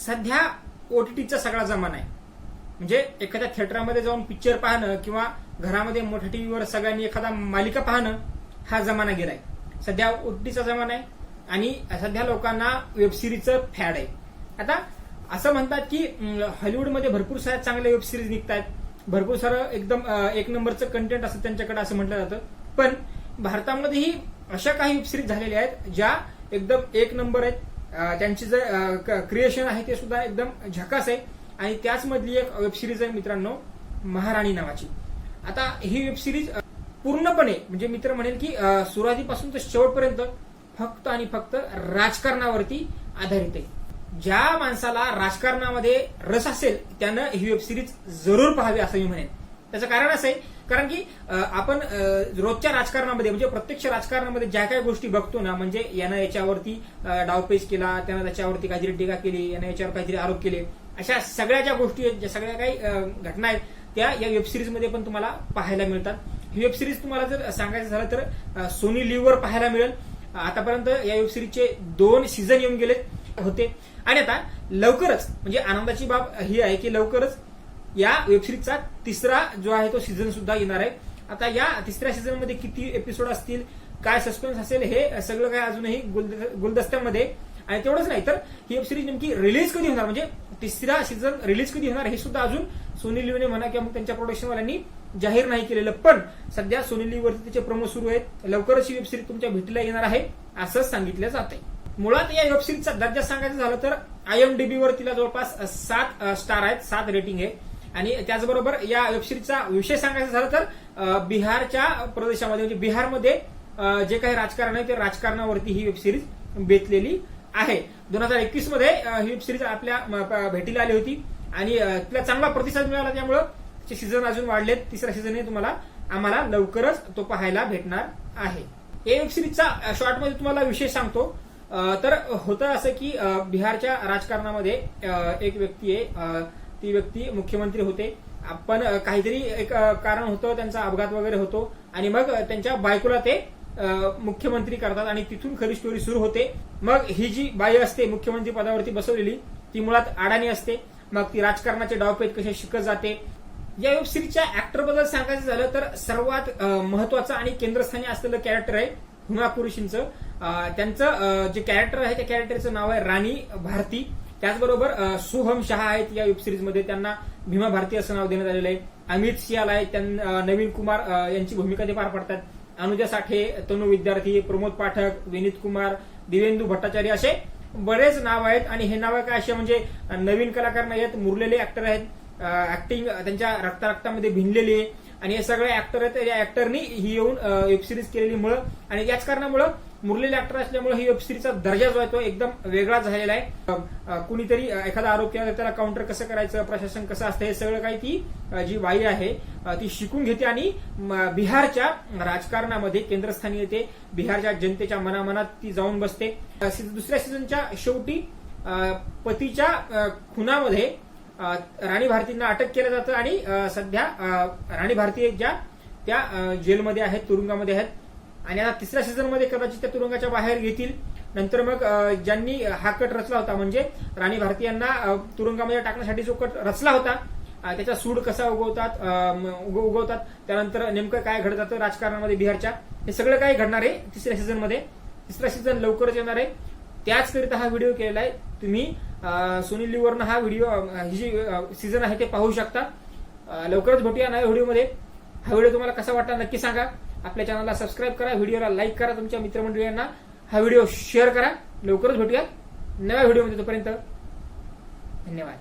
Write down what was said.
सध्या ओटीटीचा सगळा जमाना आहे. म्हणजे एखाद्या थिएटरमध्ये जाऊन पिक्चर पाहणं किंवा घरामध्ये मोठ्या टीव्हीवर सगळ्यांनी एखादा मालिका पाहणं हा जमाना गेलाय. सध्या ओटीटीचा जमाना आहे आणि सध्या लोकांना वेबसिरीजचं फॅड आहे. आता असं म्हणतात की हॉलिवूडमध्ये भरपूर साऱ्या चांगल्या वेबसिरीज निघत आहेत भरपूर सारं एकदम एक नंबरचं कंटेंट असतं त्यांच्याकडे असं म्हटलं जातं. पण भारतामध्येही अशा काही वेबसिरीज झालेल्या आहेत ज्या एकदम एक नंबर आहेत. त्यांची जे क्रिएशन आहे ते सुद्धा एकदम झकास आहे. आणि त्याच मधली एक वेबसिरीज आहे मित्रांनो महाराणी नावाची. आता ही वेब सिरीज पूर्णपणे म्हणजे मित्र म्हणेल की सुरुवातीपासून तर शेवटपर्यंत फक्त आणि फक्त राजकारणावरती आधारित आहे. ज्या माणसाला राजकारणामध्ये रस असेल त्यानं ही वेब सिरीज जरूर पाहावी असं मी म्हणेन. त्याचं कारण असं आहे कारण की आपण रोजच्या राजकारणामध्ये म्हणजे प्रत्यक्ष राजकारणामध्ये ज्या काही गोष्टी बघतो ना म्हणजे यानं याच्यावरती डावपेच केला त्यानं त्याच्यावरती काहीतरी टीका केली यानं याच्यावर काहीतरी आरोप केले अशा सगळ्या ज्या गोष्टी आहेत ज्या सगळ्या काही घटना आहेत त्या या वेबसिरीजमध्ये पण तुम्हाला पाहायला मिळतात. ही वेबसिरीज तुम्हाला जर सांगायचं झालं तर सोनी लिव्हवर पाहायला मिळेल. आतापर्यंत या वेबसिरीजचे दोन सीझन येऊन गेले होते. आणि आता लवकरच म्हणजे आनंदाची बाब ही आहे की लवकरच या वेबसिरीजचा तिसरा जो आहे तो सीझन सुद्धा येणार आहे. आता या तिसऱ्या सीझनमध्ये किती एपिसोड असतील काय सस्पेन्स असेल हे सगळं काय अजूनही गुलद- गुलदस्त्यामध्ये आहे. आणि तेवढंच नाही. तर ही वेबसिरीज नेमकी रिलीज कधी होणार? म्हणजे तिसरा सीझन रिलीज कधी होणार हे सुद्धा अजून सोनी लिव्हने म्हणा किंवा मग त्यांच्या प्रोडक्शनवाल्यांनी जाहीर नाही केलेलं. पण सध्या सोनी लिव्हवरती त्याचे प्रमो सुरू आहेत. लवकरच ही वेबसिरीज तुमच्या भेटीला येणार आहे असं सांगितलं जात आहे मुळात या वेबसिरीजचा दर्जा सांगायचं झालं तर आय एम वर तिला जवळपास सात स्टार आहेत सात रेटिंग आहे. आणि त्याचबरोबर या वेबसिरीजचा विषय सांगायचा झाला तर बिहारच्या प्रदेशामध्ये म्हणजे बिहारमध्ये जे काही राजकारण आहे ते राजकारणावरती ही वेबसिरीज बेतलेली आहे. दोन हजार एकवीसमध्ये ही वेबसिरीज आपल्या भेटीला आली होती आणि तिला चांगला प्रतिसाद मिळाला. त्यामुळं तिचे सीझन अजून वाढलेत. तिसऱ्या सीझनने तुम्हाला आम्हाला लवकरच तो पाहायला भेटणार आहे. या वेबसिरीजचा शॉर्टमध्ये तुम्हाला विषय सांगतो. तर होतं असं की बिहारच्या राजकारणामध्ये एक व्यक्ती आहे ती व्यक्ती मुख्यमंत्री होते. पण काहीतरी एक कारण होतं त्यांचा अपघात वगैरे होतो. आणि मग त्यांच्या बायकोला ते मुख्यमंत्री करतात आणि तिथून खरी स्टोरी सुरू होते. मग ही जी बाई असते मुख्यमंत्री पदावरती बसवलेली ती मुळात अडाणी असते. मग ती राजकारणाचे डावपेच कसे शिकत जाते. या वेबसिरीजच्या ऍक्टरबद्दल सांगायचं झालं तर सर्वात महत्वाचं आणि केंद्रस्थानी असलेलं कॅरेक्टर आहे हुमा कुरुशींचं त्यांचं जे कॅरेक्टर आहे त्या कॅरेक्टरचं नाव आहे राणी भारती. त्याचबरोबर सुहम सोहम शहा आहेत या वेब सिरीजमध्ये. त्यांना भीमा भारती असं नाव देण्यात आलेलं आहे. अमित सियाल आहेत. त्यांना नवीन कुमार यांची भूमिका ते पार पाडतात. अनुजा साठे तनु विद्यार्थी प्रमोद पाठक विनीत कुमार दिवेंदू भट्टाचार्य असे बरेच नाव आहेत. आणि हे नाव काय असे म्हणजे नवीन कलाकार नाही आहेत मुरलेले ऍक्टर आहेत. ऍक्टिंग त्यांच्या रक्तारक्तामध्ये भिनलेली आहे. आणि हे सगळे ऍक्टर आहेत. या ऍक्टरनी ही येऊन वेब सिरीज केलेली मुळे. आणि याच कारणामुळं मुरलेले ऍक्टर असल्यामुळे ही वेबसिरीजचा दर्जा जो आहे तो एकदम वेगळा झालेला आहे. कुणीतरी एखादा आरोप केला तर त्याला काउंटर कसं करायचं प्रशासन कसं असतं हे सगळं काही ती जी बाई आहे ती शिकून घेते आणि बिहारच्या राजकारणामध्ये केंद्रस्थानी येते बिहारच्या जनतेच्या मनामनात ती जाऊन बसते. दुसऱ्या सीझनच्या शेवटी पतीच्या खुनामध्ये राणी भारतींना अटक केलं जातं आणि सध्या राणी भारती ज्या त्या जेलमध्ये आहेत तुरुंगामध्ये आहेत. आणि आता तिसऱ्या सीझनमध्ये कदाचित त्या तुरुंगाच्या बाहेर घेतील नंतर मग ज्यांनी हा कट रचला होता म्हणजे राणी भारती यांना तुरुंगामध्ये टाकण्यासाठी जो कट रचला होता त्याचा सूड कसा उगवतात उग- उगवतात त्यानंतर नेमकं काय घडत जातं राजकारणामध्ये बिहारच्या हे सगळं काय घडणार आहे तिसऱ्या सीझनमध्ये? तिसरा सीझन लवकरच येणार आहे. त्याचकरिता हा व्हिडिओ केलेला आहे. तुम्ही सुनील लिवरनं हा व्हिडिओ ही जी सीझन आहे ते पाहू शकता. लवकरच भेटूया नव्या व्हिडिओमध्ये हा व्हिडिओ तुम्हाला कसा वाटला नक्की सांगा. आपल्या चॅनलला सबस्क्राईब करा व्हिडिओला लाईक करा तुमच्या मित्रमंडळींना. हा व्हिडिओ शेअर करा. लवकरच भेटूया नव्या व्हिडिओमध्ये तोपर्यंत धन्यवाद.